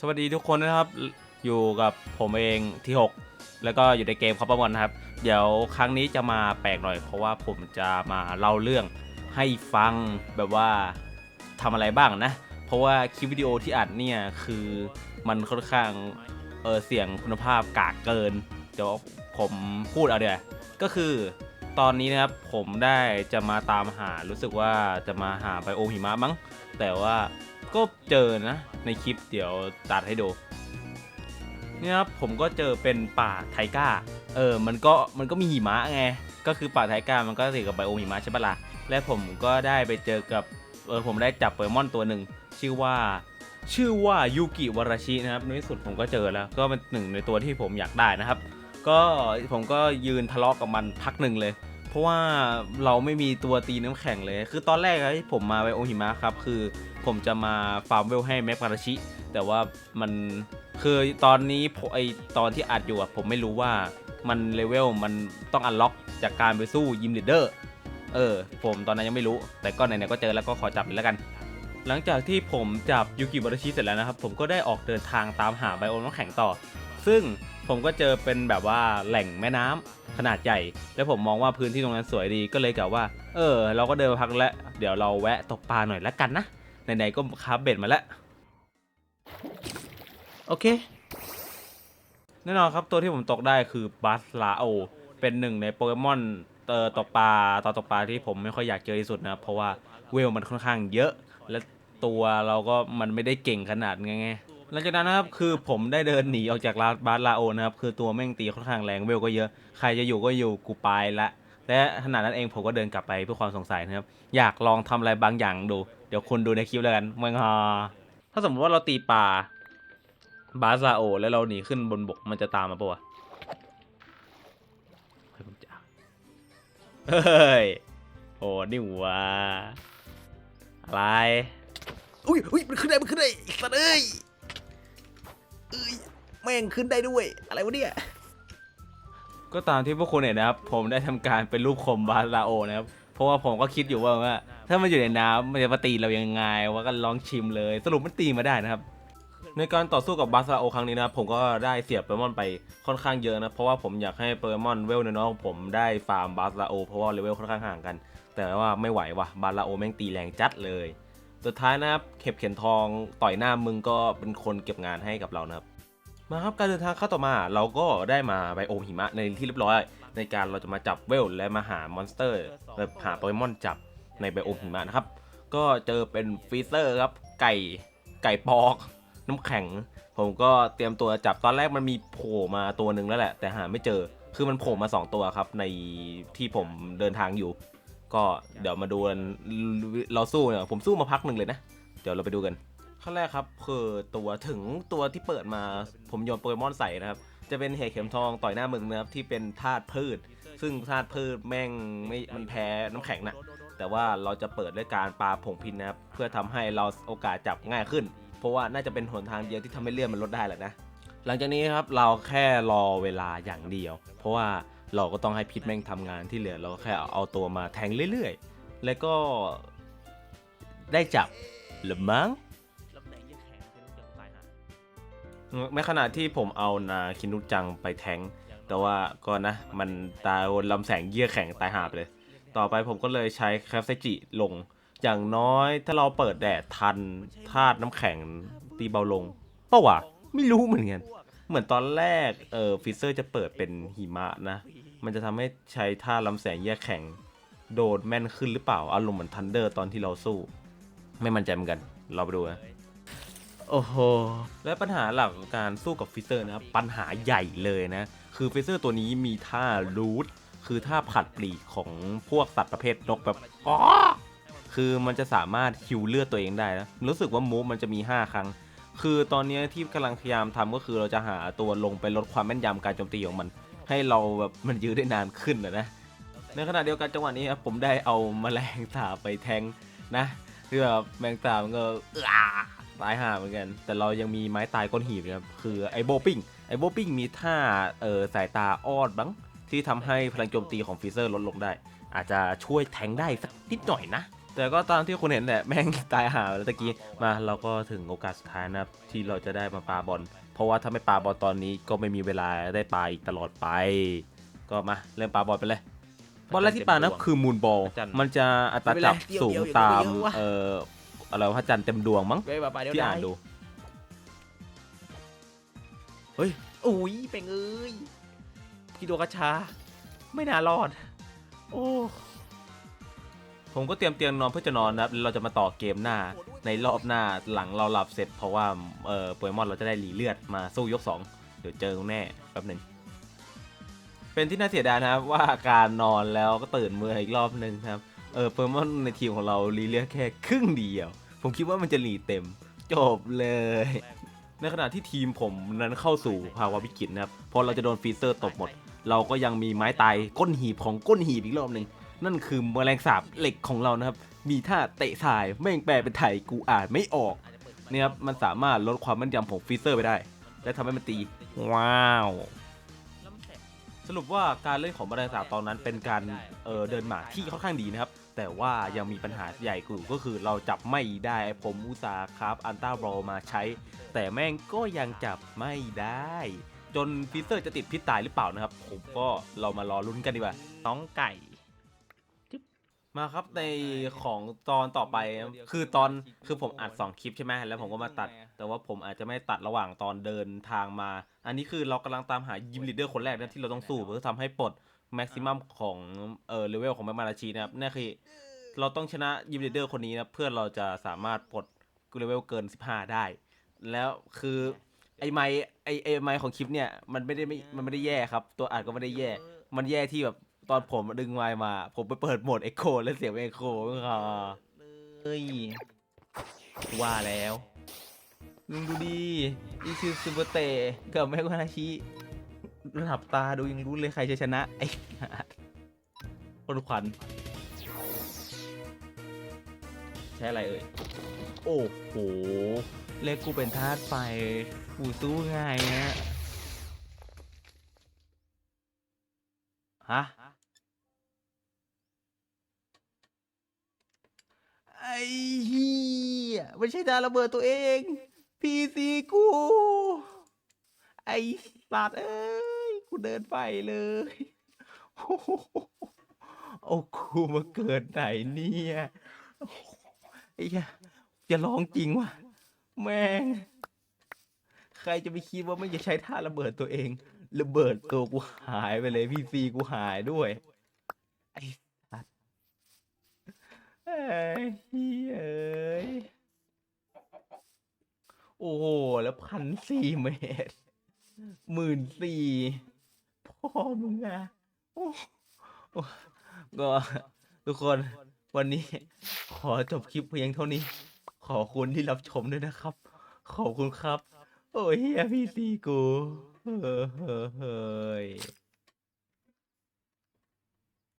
สวัสดีทุกคนนะครับอยู่กับผมเองที่ 6 แล้วก็อยู่ในเกมคอปเปอร์มอนนะครับ เดี๋ยวครั้งนี้จะมาแปลกหน่อย เพราะว่าผมจะมาเล่าเรื่องให้ฟังแบบว่าทำอะไรบ้างนะ เพราะว่าคลิปวิดีโอที่อัดเนี่ยคือมันค่อนข้างเออเสียงคุณภาพกากเกิน เดี๋ยวผมพูดเอาเดี๋ยวก็คือตอนนี้นะครับผมได้จะมาตามหารู้สึกว่าจะมาหาไบโอหิมะมั้ง แต่ว่า ก็เจอนะ ในคลิปเดี๋ยวตัดให้ดูเนี่ยครับผมก็เจอเป็นป่าไทก้า เออ มันก็มันก็มีหิมะไง ก็คือป่าไทก้ามันก็ติดกับไบโอมหิมะใช่ปะล่ะ และผมก็ได้ไปเจอกับ เออผมได้จับโปเกมอนตัวหนึ่งชื่อว่าชื่อว่ายูกิวาราชินะครับในที่สุดผมก็เจอแล้ว ก็เป็นหนึ่งในตัวที่ผมอยากได้นะครับ ก็ผมก็ยืนทะเลาะกับมันพักหนึ่งเลย เพราะว่าเราไม่มีตัวตีน้ำแข็งเลย คือตอนแรกที่ผมมาไบโอหิมะครับคือ ผมจะมาฟาร์มเวลให้แม็กมาราชิ แต่ว่ามันคือตอนนี้ไอตอนที่อัดอยู่อะผมไม่รู้ว่ามันเลเวลมันต้องอันล็อกจากการไปสู้ยิมลีดเดอร์เออ ผมตอนนั้นยังไม่รู้ แต่ก็ไหนๆก็เจอแล้วก็ขอจับเลยแล้วกัน หลังจากที่ผมจับยูกิบาราชิเสร็จแล้วนะครับ ผมก็ได้ออกเดินทางตามหาไบโอน้ำแข็งต่อ ซึ่งผมก็เจอเป็นแบบว่าแหล่งแม่น้ำขนาดใหญ่ แล้วผมมองว่าพื้นที่ตรงนั้นสวยดีก็เลยกล่าวว่า เออ เราก็เดินพักแล้วเดี๋ยวเราแวะตกปลาหน่อยละกันนะ ไหนๆก็คาบเบ็ดมาแล้ว โอเค แน่นอนครับตัวที่ผมตกได้คือบัสลาโอ เป็นหนึ่งในโปเกมอนเอ่อตกปลาตอนตกปลาที่ผมไม่ค่อยอยากเจอที่สุดนะครับเพราะว่าเวลมันค่อนข้างเยอะ และตัวเราก็มันไม่ได้เก่งขนาดไงไงหลังจากนั้นนะครับคือผมได้เดินหนีออกจากร้าบาสลาโอนะครับคือตัวแม่งตีค่อนข้างแรงเวลก็เยอะใครจะอยู่ก็อยู่กูไปละและขณะนั้นเองผมก็เดินกลับไปเพื่อความสงสัยนะครับอยากลองทำอะไรบางอย่างดู เดี๋ยวคุณดูในคลิปแล้วกันมังฮาถ้าสมมติว่าเราตีปลาบาสลาโอ แล้วเราหนีขึ้นบนบกมันจะตามมาปะวะเฮ้ยผมจะเฮ้ยโอ้นี่หวะอะไรอุ้ยอุ้ยมันขึ้นได้มันขึ้นได้ไอ้สัตว์เอ้ยเอ้ยแม่งขึ้นได้ด้วย อะไรวะเนี่ยก็ตามที่พวกคุณเห็นนะครับ ผมได้ทำการเป็นรูปคมบาลาโอนะครับ เพราะว่าผมก็คิดอยู่ว่าว่า ถ้ามันอยู่ในน้ำมันจะมาตีเรายังไงว่าก็ลองชิมเลย สรุปมันตีมาได้นะครับ ในการต่อสู้กับบาสลาโอครั้งนี้นะครับผมก็ได้เสียบโปเกมอนไปค่อนข้างเยอะนะ เพราะว่าผมอยากให้โปเกมอนเวลน้องผมได้ฟาร์มบาสลาโอเพราะว่าเลเวลค่อนข้างห่างกัน แต่ว่าไม่ไหวว่ะบาลาโอแม่งตีแรงจัดเลย สุดท้ายนะครับเข็บเข็นทองต่อยหน้ามึงก็เป็นคนเก็บงานให้กับเรานะครับมาครับการเดินทางเข้าต่อมาเราก็ได้มาไบโอมหิมะในที่เรียบร้อย ในการเราจะมาจับเวลและมาหามอนสเตอร์แบบหาโปเกมอนจับ ในไบโอมหิมะนะครับ ก็เจอเป็นฟรีเซอร์ครับ ไก่ไก่ปอก น้ำแข็ง ผมก็เตรียมตัวจับตอนแรกมันมีโผล่มาตัวหนึ่งแล้วแหละ แต่หาไม่เจอคือมันโผล่มา 2 ตัวครับ ในที่ผมเดินทางอยู่ ก็เดี๋ยวมาดูกันเราสู้เนี่ยผมสู้มาพักหนึ่งเลยนะ เดี๋ยวเราไปดูกันขั้นแรกครับคือตัวถึงตัวที่เปิดมาผมโยนโปเกมอนใส่นะครับ จะเป็นเหตุเข็มทองต่อยหน้ามึงนะครับที่เป็นธาตุพืช ซึ่งธาตุพืชแม่งไม่มันแพ้น้ำแข็งนะ แต่ว่าเราจะเปิดด้วยการปาผงพินนะครับเพื่อทำให้เราโอกาสจับง่ายขึ้น เพราะว่าน่าจะเป็นหนทางเดียวที่ทำให้เลื่อนมันลดได้แหละนะหลังจากนี้ครับเราแค่รอเวลาอย่างเดียว เพราะว่าเราก็ต้องให้พิษแม่งทำงานที่เหลือเราก็แค่เอาตัวมาแทงเรื่อยๆ แล้วก็ได้จับหรือมั้งแม้ขณะที่ผมเอานาคินุจังไปแทงค์แต่ว่าก็นะ มันตายลำแสงเยื่อแข็งตายหาไปเลย ต่อไปผมก็เลยใช้แคปไซจิลง อย่างน้อยถ้าเราเปิดแดดทันธาตุน้ำแข็งตีเบาลงเปล่าวะไม่รู้เหมือนกัน เหมือนตอนแรกเออฟิเซอร์จะเปิดเป็นหิมะนะ มันจะทำให้ใช้ท่าลำแสงแยกแข็ง โดดแม่นขึ้นหรือเปล่า อารมณ์เหมือนทันเดอร์ตอนที่เราสู้ ไม่มั่นใจเหมือนกันเราไปดูนะโอ้โห และปัญหาหลักของการสู้กับฟิเซอร์นะ ปัญหาใหญ่เลยนะ คือฟิเซอร์ตัวนี้มีท่ารูท คือท่าผัดปลีกของพวกสัตว์ประเภทนกแบบอ๋อคือมันจะสามารถฮิวเลือดตัวเองได้นะรู้สึกว่ามูฟมันจะมี 5 ครั้ง คือตอนนี้ที่กำลังพยายามทำก็คือเราจะหาตัวลงไปลดความแม่นยำการโจมตีของมัน ให้เราแบบมันยืดได้นานขึ้นนะนะในขณะเดียวกันจังหวะนี้ครับผมได้เอาแมลงสาบไปแทงนะคือแบบแมงสาบมันก็ตายห่าเหมือนกัน แต่เรายังมีไม้ตายก้นหีบนะครับคือไอโบปิ้งไอโบปิ้งมีท่าเออสายตาออดบ้าง ที่ทำให้พลังโจมตีของฟีเซอร์ลดลงได้ อาจจะช่วยแทงได้สักนิดหน่อยนะ แต่ก็ตามที่คุณเห็นแหละแม่งตายหาแล้วตะกี้มาเราก็ถึงโอกาสสุดท้ายนะครับที่เราจะได้มาปาบอลเพราะว่าถ้าไม่ปาบอลตอนนี้ก็ไม่มีเวลาได้ปาอีกตลอดไป ก็มาเริ่มปาบอลไปเลยบอลแรกที่ปานะคือมูนบอลจันทร์มันจะอัตราจับเดี๋ยวสูงเดี๋ยวตามเดี๋ยววะเอ่ออะไรวะพระจันทร์เต็มดวงมั้งเว้ยไปเดี๋ยวที่ได้อ่านดูเฮ้ยอุ้ยเป็นเอ้ย พี่โดกระชา ไม่น่ารอด โอ้ผมก็เตรียมเตียงนอนเพื่อจะนอนนะครับเราจะมาต่อเกมหน้า ในรอบหน้าหลังเราหลับเสร็จเพราะว่าเออโปเกมอนเราจะได้หลีเลือดมาสู้ยก 2 เดี๋ยวเจอแน่แป๊บหนึ่งเป็นที่น่าเสียดายนะครับว่าการนอนแล้วก็ตื่นมืออีกรอบหนึ่งครับเออโปเกมอนในทีมของเราหลีเลือดแค่ครึ่งเดียว ผมคิดว่ามันจะหลีเต็ม จบเลย ในขณะที่ทีมผมนั้นเข้าสู่ภาวะวิกฤตนะครับเพราะเราจะโดนฟีเซอร์ตบหมด เราก็ยังมีไม้ตายก้นหีบของก้นหีบอีกรอบหนึ่งนั่นคือมแมลงสาบเหล็กของเรานะครับ มีท่าเตะทรายแม่งแปลเป็นไทยกูอ่านไม่ออกเนี่ยครับมันสามารถลดความแม่นยำของฟีเซอร์ไปได้ และทำให้มันตี ว้าว สรุปว่าการเล่นของแมลงสาบตอนนั้นเป็นการเออเดินหมาที่ค่อนข้างดีนะครับ แต่ว่ายังมีปัญหาใหญ่กูก็คือเราจับไม่ได้ผมอุตส่าห์ครับอันต้าบอลมาใช้ แต่แม่งก็ยังจับไม่ได้ จนฟรีเซอร์จะติดพิษตายหรือเปล่านะครับ ผมก็เรามารอลุ้นกันดีกว่าน้องไก่มาครับในของตอนต่อไปคือตอนคือผมอัดสองคลิปใช่ไหมแล้วผมก็มาตัด แต่ว่าผมอาจจะไม่ตัดระหว่างตอนเดินทางมา อันนี้คือเรากำลังตามหายิมลีดเดอร์คนแรกนะที่เราต้องสู้เพื่อทำให้ปลดแม็กซิมัมของเอ่อเลเวลของแมกมาราชีนะครับนั่นคือเราต้องชนะยิมลีดเดอร์คนนี้นะเพื่อเราจะสามารถปลดเลเวลเกิน 15 ได้ แล้วคือ ไอไมค์ไอไอไมค์ของคลิปเนี่ยมันไม่ได้ไม่มันไม่ได้แย่ครับ ตัวอัดก็ไม่ได้แย่ มันแย่ที่แบบตอนผมดึงไมค์มา ผมไปเปิดโหมดเอ็กโคแล้วเสียงเอ็กโคค่ะเฮ้ยว่าแล้วลุงดูดีอีชื่อซูเปอร์เตะกับแมกวานาชิหลับตาดูยังรู้เลยใครจะชนะไอ้คนขวัญใช้อะไรเอ่ย โอ้โห เล็กกูเป็นทาสไฟกูสู้ง่ายฮะฮะไอ้เหี้ยไม่ใช่ดาระเบิดตัวเองพีซีกู ไอ้สัตว์เอ้ยกูเดินไปเลย โอ้โหเอากูมาเกิดไหนเนี่ยไอ้เหี้ยจะร้องจริงวะ แม่ง ใครจะไปคิดว่าไม่จะใช้ท่าระเบิดตัวเอง ระเบิดตัวกูหายไปเลยพีซีกูหายด้วย ไอ้สัตว์เอ้ยเฮ้ยเอ้ย โอ้โห แล้วพันสี่เมตรหมื่นสี่พ่อมึงอะโอ้ก็ทุกคนวันนี้ขอจบคลิปเพียงเท่านี้ ขอบคุณที่รับชมด้วยนะครับ ขอบคุณครับ โอ้ยเฮียพี่ซีกูเฮ้ยเฮ้ยเฮ้ย